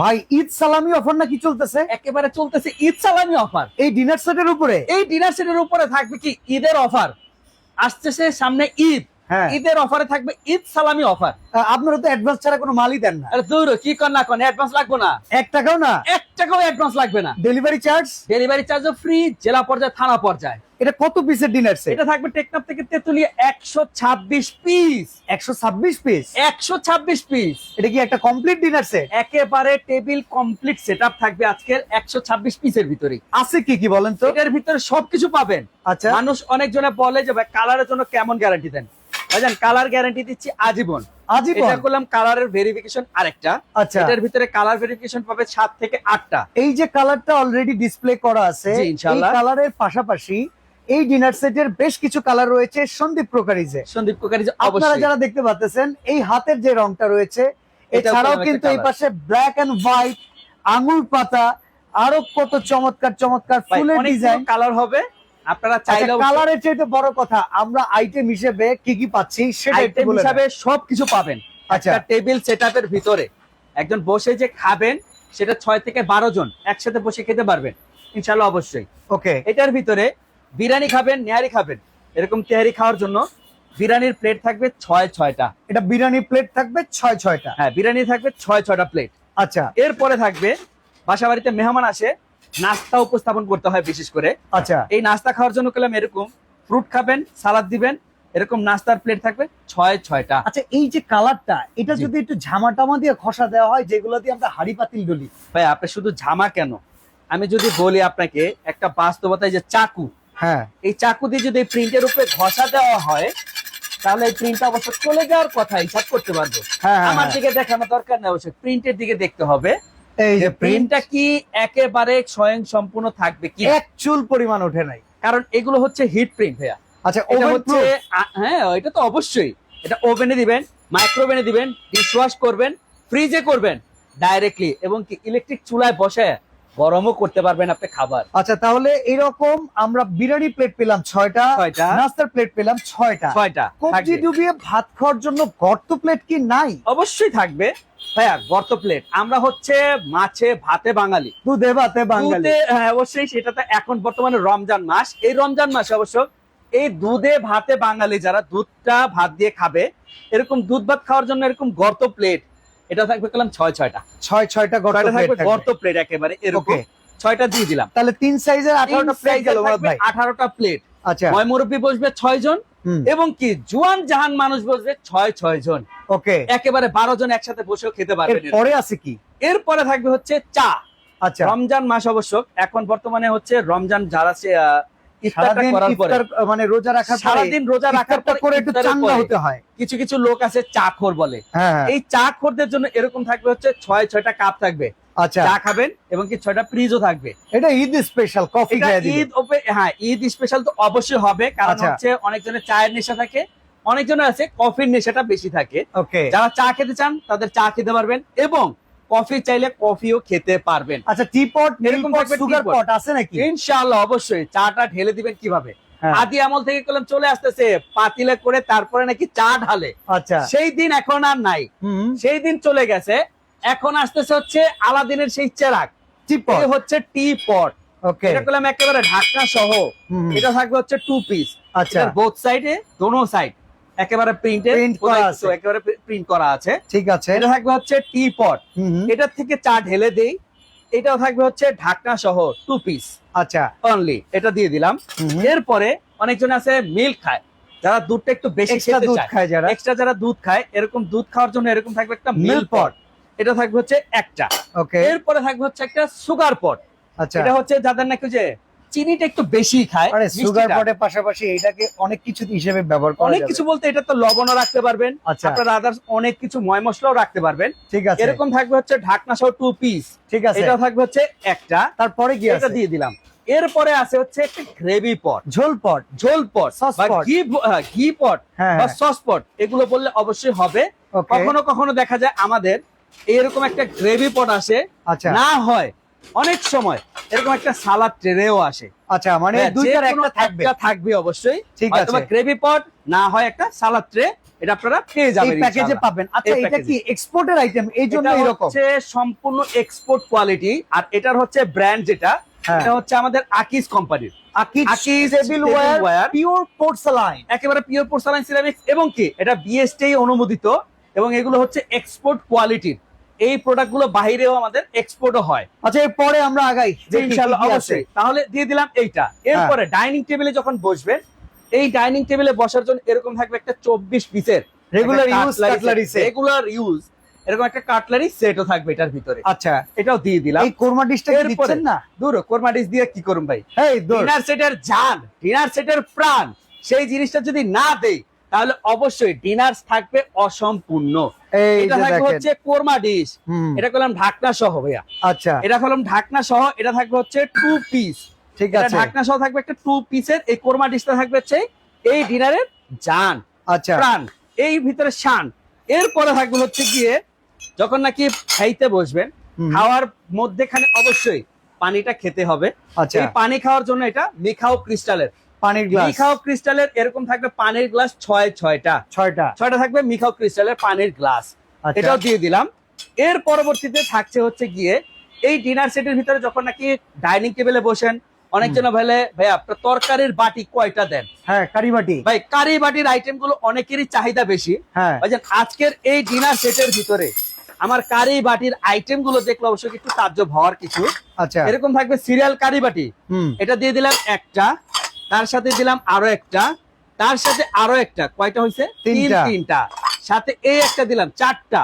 ভাই ঈদ সালামি অফার নাকি চলতেছে? একেবারে চলতেছে ঈদ সালামি অফার এই ডিনার সেটের উপরে? এই ডিনার সেটের উপরে থাকবে কি? ঈদের অফার আসতেছে সামনে ঈদ। ঈদের অফারে থাকবে ঈদ সালামি অফার আপনারা তো অ্যাডভান্স ছাড়া কোনো মালই দেন না। আরে দূর কি কর না কোন অ্যাডভান্স লাগবে না। এক টাকাও না? এক টাকাও অ্যাডভান্স লাগবে না। ডেলিভারি চার্জ ডেলিভারি চার্জও ফ্রি জেলা পর্যায়ে থানা পর্যায়ে। এটা কত পিসের ডিনার সেট এটা থাকবে টেকনাফ থেকে তেতুলিয়া একশো ছাব্বিশ পিস একশো ছাব্বিশ পিস একশো ছাব্বিশ পিস এটা কি একটা কমপ্লিট ডিনার সেট একেবারে টেবিল কমপ্লিট সেট থাকবে আজকের একশো ছাব্বিশ পিসের ভিতরে আছে কি কি বলেন তো? এটার ভিতরে সবকিছু পাবেন। আচ্ছা। মানুষ অনেকজনে বলে যে ভাই কালারের জন্য কেমন গ্যারান্টি দেন? ভাইজান কালার গ্যারান্টি দিচ্ছি আজীবন। আজীবন? এটা করলাম কালারের ভেরিফিকেশন আরেকটা। আচ্ছা। এটার ভিতরে কালার ভেরিফিকেশন পাবে সাত থেকে আটটা। এই যে কালারটা অলরেডি ডিসপ্লে করা আছে এই কালারের পাশাপাশি এই ডিনার সেটের বেশ কিছু কালার রয়েছে সন্দীপ প্রকারিজে। সন্দীপ আপনারা যারা দেখতে পাচ্ছেন এই হাতের যে রংটা রয়েছে এছাড়াও কিন্তু এই পাশে ব্ল্যাক এন্ড হোয়াইট আঙুর পাতা আরও কত চমৎকার চমৎকার ফুলের ডিজাইন কালার হবে। আপনারা চাইলেও কালারের চাইতে বড় কথা আমরা আইটেম হিসেবে কি কি পাচ্ছি সেটা আইটেম হিসাবে সবকিছু পাবেন। আচ্ছা। টেবিল সেটআপের ভিতরে। একজন বসে যে খাবেন সেটা ছয় থেকে বারো জন একসাথে বসে খেতে পারবেন। ইনশাল্লাহ অবশ্যই। ওকে এটার ভিতরে বিরিয়ানি খাবেন নেহারি খাবেন। এরকম তেহারি খাওয়ার জন্য বিরিয়ানির প্লেট থাকবে ছয় ছয়টা। এটা বিরিয়ানি প্লেট থাকবে ছয় ছয়টা। হ্যাঁ বিরিয়ানি থাকবে ছয় ছয়টা প্লেট আচ্ছা। এরপরে থাকবে বাসা বাড়িতে মেহমান আসে নাস্তা উপস্থাপন করতে হয় বিশেষ করে। আচ্ছা। এই নাস্তা খাওয়ার জন্য করলাম এরকম ফ্রুট খাবেন সালাদ দিবেন এরকম নাস্তার প্লেট থাকবে ছয় ছয়টা। আচ্ছা এই যে কালারটা এটা যদি একটু ঝামা টামা দিয়ে খসা দেওয়া হয় যেগুলো দিয়ে আমরা হাড়ি পাতিল ডলি। ভাই আপনি শুধু ঝামা কেন? আমি যদি বলি আপনাকে একটা বাস্তবতায় যে চাকু হ্যাঁ। এই চাকু দিয়ে যদি প্রিন্টের উপরে ঘষা দেওয়া হয় তাহলে এই প্রিন্ট অবশ্য চলে যাওয়ার কথা হিসাব করতে পারব। হ্যাঁ আমার দিকে দেখানো দরকার নেই অবশ্যই প্রিন্টের দিকে দেখতে হবে। এই যে প্রিন্টটা কি একেবারে স্বয়ং সম্পূর্ণ থাকবে কি? এক চুল পরিমাণ ওঠে নাই। কারণ এগুলো হচ্ছে হিট প্রিন্ট ভাইয়া। আচ্ছা এটা ওভেন হচ্ছে হ্যাঁ এটা তো অবশ্যই। এটা ওভেনে দিবেন মাইক্রোওভেনে দিবেন ডিশওয়াশ করবেন ফ্রিজে করবেন ডাইরেক্টলি এবং কি ইলেকট্রিক চুলায় বসে গরমও করতে পারবেন আপনি খাবার। আচ্ছা তাহলে এরকম আমরা বিরিয়ানি প্লেট পেলাম ছয়টা নাস্তার প্লেট পেলাম ছয়টা। ছয়টা কবজি ডুবিয়ে ভাত খাওয়ার জন্য গর্ত প্লেট কি নাই? অবশ্যই থাকবে। গর্ত প্লেট আমরা হচ্ছে মাছে ভাতে বাঙালি। দুধে ভাতে বাঙালি। হ্যাঁ, অবশ্যই সেটা তো এখন বর্তমানে রমজান মাস। এই রমজান মাসে অবশ্য এই দুধে ভাতে বাঙালি যারা দুধটা ভাত দিয়ে খাবে এরকম দুধ ভাত খাওয়ার জন্য এরকম গর্ত প্লেট এটা থাকবে কলাম ছয় ছয়টা। ছয় ছয়টা গর্ত থাকবে গর্ত প্লেট একেবারে এরকম ছয়টা দিয়ে দিলাম। তাহলে তিন সাইজের আঠারোটা প্লেট গেল ভাই। আঠারোটা প্লেট আচ্ছা। ময় মুরব্বী বসবে ছয় জন এবং কি জুয়ান জাহান মানুষ বসবে ছয় ছয় জন। ওকে একেবারে বারো জন একসাথে বসেও খেতে পারবে পরে আছে কি? এরপরে থাকবে হচ্ছে চা। আচ্ছা। রমজান মাস অবশ্য এখন বর্তমানে হচ্ছে রমজান যারা সারাদিন ইফতার মানে রোজা রাখার সারাদিন রোজা রাখার পরে করে একটু চাঙ্গা হতে হয়। কিছু কিছু লোক আছে চা খোর বলে। হ্যাঁ হ্যাঁ, এই চা খোরদের জন্য এরকম থাকবে হচ্ছে ছয় ছয়টা কাপ থাকবে। আচ্ছা। চা খাবেন এবং কি ছয়টা ফ্রিজও থাকবে। এটা ঈদ স্পেশাল কফি ঈদ হ্যাঁ ঈদ স্পেশাল তো অবশ্যই হবে কারণ আচ্ছা। হচ্ছে অনেকজনের চায়ের নেশা থাকে অনেকজনের আছে কফির নেশাটা বেশি থাকে। যারা চা খেতে চান তাদের চা খেতে পারবেন। এবং কফি চাইলে কফিও খেতে পারবেন। আচ্ছা টি পট এরকম সুগার। পট আছে নাকি? ইনশাআল্লাহ অবশ্যই। চাটা ঢেলে দিবেন কীভাবে? হ্যাঁ, আদি আমল থেকে কলম চলে আসতেছে পাতিলে করে তারপরে নাকি চা ঢালে। আচ্ছা। সেই দিন এখন আর নাই। হুম। সেই দিন চলে গেছে এখন আসতেছে হচ্ছে আলাদিনের সেই চেরাক। টি পট এই হচ্ছে টি পট ওকে এটা করলাম একেবারে ঢাকা সহ। এটা থাকবে হচ্ছে টু পিস আচ্ছা। বোথ সাইডে দোনো সাইড একেবারে প্রিন্টেড Print করা আছে। একেবারে প্রিন্ট করা আছে। ঠিক আছে। এটা থাকবে হচ্ছে টি পট এটা থেকে চা ঢেলে দেই। এটাও থাকবে হচ্ছে ঢাকনা সহ টু পিস আচ্ছা। অনলি এটা দিয়ে দিলাম। এরপরে অনেকজন আছে মিল্ক খায়। যারা দুধটা একটু বেশি খেতে দুধ খায় যারা। এক্সট্রা যারা দুধ খায় এরকম দুধ খাওয়ার জন্য এরকম থাকবে একটা মিল্ক পট এটা থাকবে হচ্ছে একটা। ওকে এরপরে থাকবে হচ্ছে একটা সুগার পট আচ্ছা। এটা হচ্ছে যাদের নাকি যে চিনিটা একটু বেশি খায় সুগার পটের পাশাপাশি এটাকে অনেক কিছু হিসেবে ব্যবহার করা অনেক কিছু বলতে এটা তো লবণও রাখতে পারবেন আচ্ছা। আপনার আদার্স অনেক কিছু ময় মশলাও রাখতে পারবেন। ঠিক আছে। এরকম থাকবে হচ্ছে ঢাকনা সহ টু পিস ঠিক আছে। এটা থাকবে হচ্ছে একটা। তারপরে কি এটা দিয়ে দিলাম। এরপরে আছে হচ্ছে একটা গ্রেভি পট ঝোল পট ঝোল পট বা ঘি হ্যাঁ, ঘি পট হ্যাঁ বা সস পট এগুলো বললে অবশ্যই হবে। কখনো কখনো দেখা যায় আমাদের এরকম একটা গ্রেভি পট আসে। আচ্ছা। না হয় অনেক সময় এরকম একটা সালাদ ট্রেও আসে। আচ্ছা মানে হ্যাঁ, দুইটার একটা থাকবে। থাকবে অবশ্যই। ঠিক আছে। গ্রেভি পট না হয় একটা সালাদ ট্রে এটা আপনারা পেয়ে এই যাবেন প্যাকেজে পাবেন। আচ্ছা এটা কি এক্সপোর্টের আইটেম এই জন্য এরকম। হচ্ছে সম্পূর্ণ এক্সপোর্ট কোয়ালিটি আর এটার হচ্ছে ব্র্যান্ড যেটা হ্যাঁ। এটা হচ্ছে আমাদের আকিস কোম্পানির আকিজ পোর্সেলাইন একেবারে পিওর পোর্সালাইন সিরামিক্স এবং কি? এটা বিএসটি অনুমোদিত এবং এগুলো হচ্ছে এক্সপোর্ট কোয়ালিটির এই প্রোডাক্টগুলো বাইরেও আমাদের এক্সপোর্টও হয়। আচ্ছা এরপরে আমরা আগাই যে ইনশাআল্লাহ অবশ্যই। তাহলে দিয়ে দিলাম এইটা। এরপরে ডাইনিং টেবিলে যখন বসবেন এই ডাইনিং টেবিলে বসার জন্য এরকম থাকবে একটা চব্বিশ পিসের use cutlery set। Regular use এরকম একটা কাটলারি সেটও থাকবে এটার ভিতরে। আচ্ছা। এটাও দিয়ে দিলাম। এই কোরমা ডিশটা কি দিচ্ছেন না? দূর কোরমা ডিশ দিয়ে কি করুন ভাই? এই ডিনার সেটের জান ডিনার সেটের প্রাণ। সেই জিনিসটা যদি না দেই তাহলে অবশ্যই ডিনার থাকবে অসম্পূর্ণ। এটা থাকবে হচ্ছে কোরমা ডিশ এটা করলাম ঢাকনা সহ ভাইয়া। আচ্ছা। এটা করলাম ঢাকনা সহ এটা থাকবে হচ্ছে টু পিস ঠিক আছে। ঢাকনা সহ থাকবে একটা টু পিসের এই কোরমা ডিশটা থাকবে হচ্ছে এই ডিনারের জান আচ্ছা। প্রাণ এই ভিতরে শান। এরপরে থাকবে হচ্ছে গিয়ে যখন নাকি খাইতে বসবেন খাওয়ার মধ্যেখানে অবশ্যই পানিটা খেতে হবে। আচ্ছা। এই পানি খাওয়ার জন্য এটা মিখাও ক্রিস্টালের পানির গ্লাস মিখাও ক্রিস্টালের এরকম থাকবে পানির গ্লাস ছয় ছয়টা। ছয়টা। ছয়টা থাকবে মিখাও ক্রিস্টালের পানির গ্লাস আচ্ছা। এটাও দিয়ে দিলাম। এর পরবর্তীতে থাকছে হচ্ছে গিয়ে এই ডিনার সেটের ভিতরে যখন নাকি ডাইনিং টেবিলে বসেন অনেকজন ভাইলে ভাই আপনার তরকারির বাটি কয়টা দেন? হ্যাঁ কারিবাটি ভাই কারি বাটির আইটেমগুলো অনেকেরই চাহিদা বেশি। হ্যাঁ। আজকের এই ডিনার সেটের ভিতরে আমার কারি বাটির আইটেমগুলো দেখলে অবশ্যই একটু তাজ্জব হওয়ার কিছু। আচ্ছা। এরকম থাকবে সিরিয়াল কারি বাটি। এটা দিয়ে দিলাম একটা। তার সাথে দিলাম আরও একটা। তার সাথে আরও একটা। কয়টা হয়েছে তিন তিনটা। সাথে এই একটা দিলাম চারটা।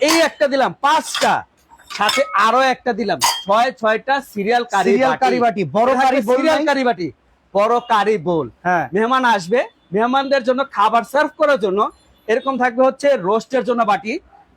এই একটা দিলাম পাঁচটা। সাথে আরও একটা দিলাম ছয় ছয়টা সিরিয়াল কারি সিরিয়াল কারিবাটি বড় কারি সিরিয়াল? কারি বাটি বড় কারি বোল। হ্যাঁ। মেহমান আসবে মেহমানদের জন্য খাবার সার্ভ করার জন্য এরকম থাকবে হচ্ছে রোস্টের জন্য বাটি।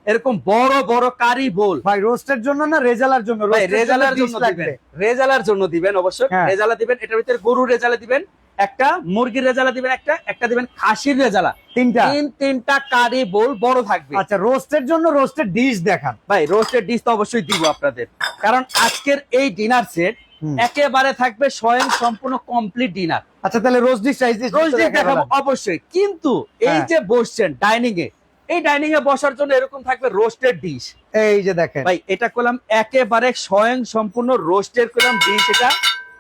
এরকম বড় বড় কারি বোল। ভাই রোস্টের জন্য না রেজালার জন্য? ভাই রেজালার জন্য দিবেন। রেজালার জন্য দিবেন অবশ্যই। হ্যাঁ। রেজালা দিবেন এটার ভিতরে গরুর রেজালা দিবেন একটা মুরগির রেজালা দিবেন একটা একটা দিবেন খাসির রেজালা। তিনটা। তিন তিনটা কারি বোল বড় থাকবে। আচ্ছা রোস্টের জন্য রোস্টের ডিশ দেখান। ভাই রোস্টের ডিশ তো অবশ্যই দিব আপনাদের। কারণ আজকের এই ডিনার সেট একেবারে থাকবে স্বয়ং সম্পূর্ণ কমপ্লিট ডিনার আচ্ছা তাহলে roast dish rice dish rose dish দেখাবো অবশ্যই। কিন্তু এই হ্যাঁ। যে বসছেন ডাইনিং এ এই ডাইনিং এ বসার জন্য এরকম থাকবে রোস্টেড ডিশ এই যে দেখেন। ভাই এটা করলাম একেবারে স্বয়ং সম্পূর্ণ রোস্টের করলাম ডিশ এটা।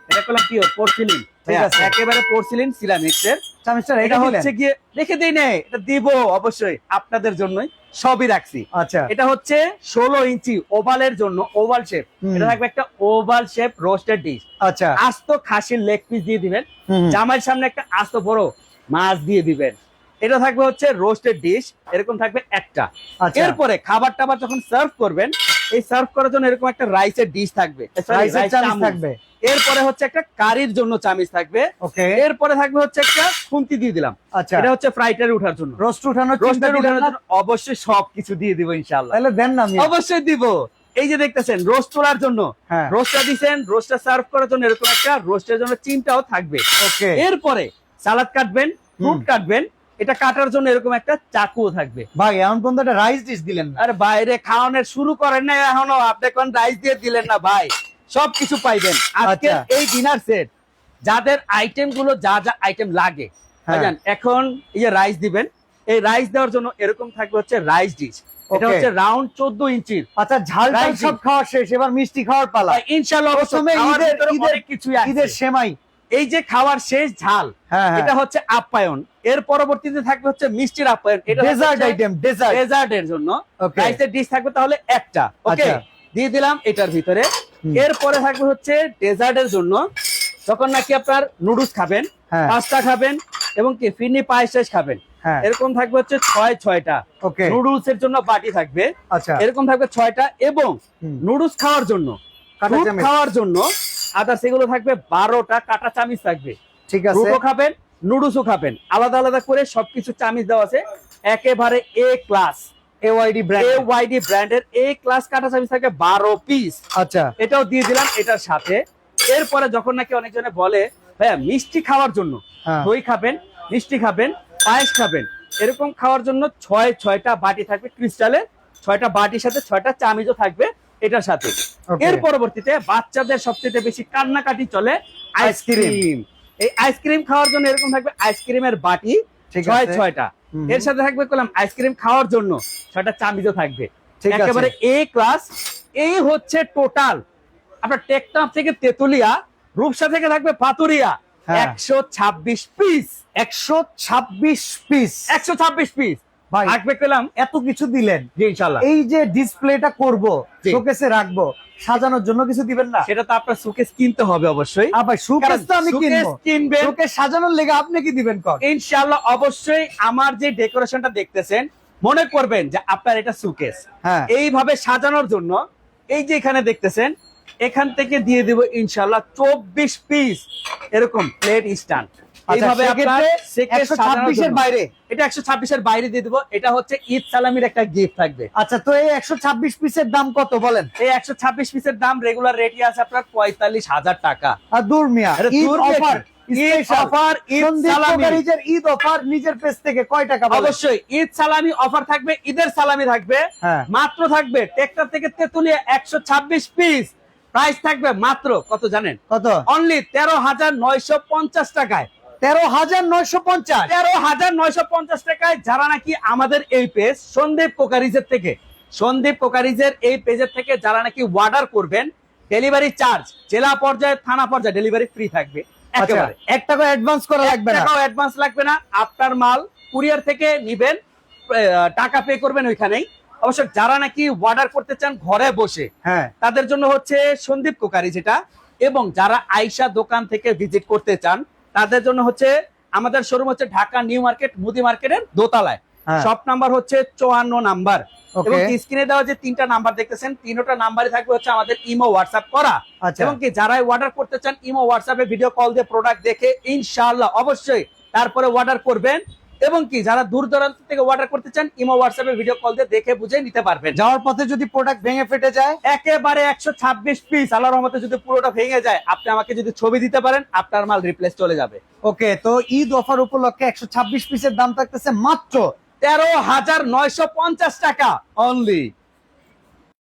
এটা করলাম পিওর পোর্সিলিন ঠিক আছে। একেবারে পোর্সিলিন সিরামিক্স এর চামিস্টার এটা হচ্ছে গিয়ে রেখে দেই নেই এটা দিব অবশ্যই আপনাদের জন্যই সবই রাখছি। আচ্ছা। এটা হচ্ছে ষোলো ইঞ্চি ওভালের জন্য ওভাল শেপ এটা থাকবে একটা ওভাল শেপ রোস্টেড ডিশ আচ্ছা। আস্ত খাসির লেগ পিস দিয়ে দিবেন। জামাইয়ের সামনে একটা আস্ত বড় মাছ দিয়ে দিবেন। এটা থাকবে হচ্ছে রোস্টেড ডিশ এরকম থাকবে একটা। আচ্ছা। এরপরে খাবার টাবার যখন সার্ভ করবেন এই সার্ভ করার জন্য এরকম একটা রাইসের ডিশ থাকবে। থাকবে। এরপরে হচ্ছে একটা কারির জন্য চামিচ থাকবে। এরপরে থাকবে হচ্ছে একটা খুন্তি দিয়ে দিলাম। আচ্ছা। এটা হচ্ছে ফ্রাইটারে উঠার জন্য। রোস্ট উঠানোর চিন্তা রোস্টার উঠানোর জন্য অবশ্যই সবকিছু দিয়ে দিব ইনশাআল্লাহ। তাহলে দেন না অবশ্যই দিব। এই যে দেখতেছেন রোস্ট তোলার জন্য। হ্যাঁ। রোস্টটা দিছেন রোস্টটা সার্ভ করার জন্য এরকম একটা রোস্টের জন্য চিমটাও থাকবে। এরপরে সালাদ কাটবেন ফ্রুট কাটবেন এটা কাটার জন্য এরকম একটা চাকুও থাকবে। ভাই এমন পর্যন্ত একটা রাইস ডিশ দিলেন না। আরে বাইরে খাওয়ানোর শুরু করেন না এখনও আপনি কোন রাইস দিয়ে দিলেন না ভাই। সবকিছু পাইবেন। আজকে আচ্ছা। এই ডিনার সেট যাদের আইটেমগুলো যা যা আইটেম লাগে হ্যাঁ। এখন এই যে রাইস দিবেন। এই রাইস দেওয়ার জন্য এরকম থাকবে হচ্ছে রাইস ডিশ এটা হচ্ছে রাউন্ড চোদ্দ ইঞ্চির আচ্ছা ঝাল সব খাওয়া শেষ এবার মিষ্টি খাওয়ার পালা। ইনশাআল্লাহ অবশ্য প্রথমে ঈদের- ঈদের- আছে। ঈদের সেমাই। এই যে খাওয়ার শেষ ঝাল হ্যাঁ হ্যাঁ। এটা হচ্ছে আপ্যায়ন। এর পরবর্তীতে থাকবে হচ্ছে মিষ্টির আপ্যায়ন। এটা ডেজার্ট আইটেম ডেজার্ট ডেজার্টের জন্য। রাইসের ডিশ থাকবে তাহলে একটা। ওকে আচ্ছা। দিয়ে দিলাম এটার ভিতরে। এরপরে থাকবে হচ্ছে ডেজার্টের জন্য। যখন নাকি আপনার নুডলস খাবেন হ্যাঁ। পাস্তা খাবেন এবং কি ফিরনি পায়েস খাবেন হ্যাঁ। এরকম থাকবে হচ্ছে ছয় ছয়টা। ওকে নুডলস এর জন্য বাটি থাকবে। আচ্ছা। এরকম থাকবে ছয়টা এবং। নুডলস খাওয়ার জন্য। খাওয়ার জন্য আদার সেগুলো থাকবে বারোটা কাটা চামিচ থাকবে। ঠিক আছে। ফ্রুটও খাবেন নুডলসও খাবেন। আলাদা আলাদা করে সবকিছু চামিচ দেওয়া আছে। একেবারে A class AYD brand YD ব্র্যান্ডের এ ক্লাস কাটা চামিচ থাকে বারো পিস আচ্ছা। এটাও দিয়ে দিলাম এটার সাথে। এরপরে যখন নাকি অনেকজনে বলে ভাইয়া মিষ্টি খাওয়ার জন্য হ্যাঁ। দই খাবেন মিষ্টি খাবেন পায়েস খাবেন এরকম খাওয়ার জন্য ছয় ছয়টা বাটি থাকবে ক্রিস্টালের ছয়টা বাটির সাথে ছয়টা চামিচও থাকবে। এটার সাথে। এর পরবর্তীতে বাচ্চাদের সবচেয়ে বেশি কান্নাকাটি চলে আইসক্রিম। এই আইসক্রিম খাওয়ার জন্য এরকম থাকবে আইসক্রিমের বাটি ছয় ছয়টা। এর সাথে থাকবে কলাম আইসক্রিম খাওয়ার জন্য ছয়টা চামিজও থাকবে। ঠিক আছে। একেবারে এ ক্লাস এই হচ্ছে টোটাল আপনার টেকনাফ থেকে তেতুলিয়া রূপসা থেকে থাকবে পাতুরিয়া। হ্যাঁ। একশো ছাব্বিশ পিস একশো ছাব্বিশ পিস একশো ছাব্বিশ পিস ভাই থাকবে পেলাম এত কিছু দিলেন। জি ইনশাল্লাহ এই যে ডিসপ্লেটা করব শোকেসে রাখব সাজানোর জন্য কিছু দিবেন না? সেটা তো আপনার সুকেস কিনতে হবে অবশ্যই। আবার শোকেস তো আমি কিনবো। কিনবেন শোকেস সাজানোর লেগে আপনি কি দিবেন কর ইনশাল্লাহ অবশ্যই আমার যে ডেকোরেশনটা দেখতেছেন মনে করবেন যে আপনার এটা সুকেস হ্যাঁ। এইভাবে সাজানোর জন্য এই যে এখানে দেখতেছেন এখান থেকে দিয়ে দিব ইনশাল্লাহ চব্বিশ পিস এরকম প্লেট স্ট্যান্ড। এইভাবে আপনার একশো ছাব্বিশের বাইরে। এটা একশো ছাব্বিশের বাইরে দিয়ে দিব। এটা হচ্ছে ঈদ সালামির একটা গিফট থাকবে। আচ্ছা তো এই একশো ছাব্বিশ পিসের দাম কত বলেন? এই একশো ছাব্বিশ পিসের দাম রেগুলার রেটই আছে আপনার পঁয়তাল্লিশ হাজার টাকা। আর দূর মিয়া আরে ঈদ দূর অফার ঈদ অফার ঈদ সন্দীপ সালামি। কোকারিজের ঈদ অফার নিজের পেজ থেকে কয় টাকা অবশ্যই ঈদ সালামি অফার থাকবে ঈদের সালামি থাকবে। হ্যাঁ। মাত্র থাকবে টেকটার থেকে তেতুলিয়া একশো ছাব্বিশ পিস প্রাইস থাকবে মাত্র কত জানেন? কত? অনলি তেরো হাজার নয়শো পঞ্চাশ টাকায়। তেরো হাজার নয়শো পঞ্চাশ। তেরো হাজার নয়শো পঞ্চাশ টাকায় যারা নাকি আমাদের এই পেজ সন্দীপ কোকারিজের থেকে সন্দীপ কোকারিজের এই পেজের থেকে যারা নাকি অর্ডার করবেন ডেলিভারি চার্জ জেলা পর্যায়ে থানা পর্যায়ে ডেলিভারি ফ্রি থাকবে। আচ্ছা একেবারে। এক টাকা অ্যাডভান্স করা লাগবে না? টাকাও অ্যাডভান্স লাগবে না। আপনার মাল কুরিয়ার থেকে নিবেন টাকা পে করবেন ওইখানেই। অবশ্য যারা নাকি অর্ডার করতে চান ঘরে বসে হ্যাঁ। তাদের জন্য হচ্ছে সন্দীপ কোকারি যেটা এবং যারা আইসা দোকান থেকে ভিজিট করতে চান তাদের জন্য হচ্ছে আমাদের শোরুম হচ্ছে ঢাকা নিউ মার্কেট মুদি মার্কেটের দোতলায়। সব শপ নাম্বার হচ্ছে চুয়ান্ন নাম্বার. এবং স্ক্রিনে দেওয়া যে তিনটা নাম্বার দেখতেছেন তিনটা নাম্বারই থাকবে হচ্ছে আমাদের ইমো হোয়াটসঅ্যাপ করা। আচ্ছা। এবং কি যারাই অর্ডার করতে চান ইমো হোয়াটসঅ্যাপে ভিডিও কল দিয়ে প্রোডাক্ট দেখে ইনশাআল্লাহ অবশ্যই তারপরে অর্ডার করবেন। এবং কি যারা দূর দূরান্ত থেকে অর্ডার করতে চান ইমো হোয়াটসঅ্যাপে ভিডিও কল দিয়ে দেখে বুঝে নিতে পারবেন। যাওয়ার পথে যদি প্রোডাক্ট ভেঙে ফেটে যায়? একেবারে একশো ছাব্বিশ পিস আল্লাহ রহমতে যদি পুরোটা ভেঙে যায় আপনি আমাকে যদি ছবি দিতে পারেন আপনার মাল রিপ্লেস চলে যাবে। ওকে তো ঈদ অফার উপলক্ষে একশো ছাব্বিশ পিসের দাম থাকতেছে মাত্র তেরো হাজার নয়শো পঞ্চাশ টাকা। অনলি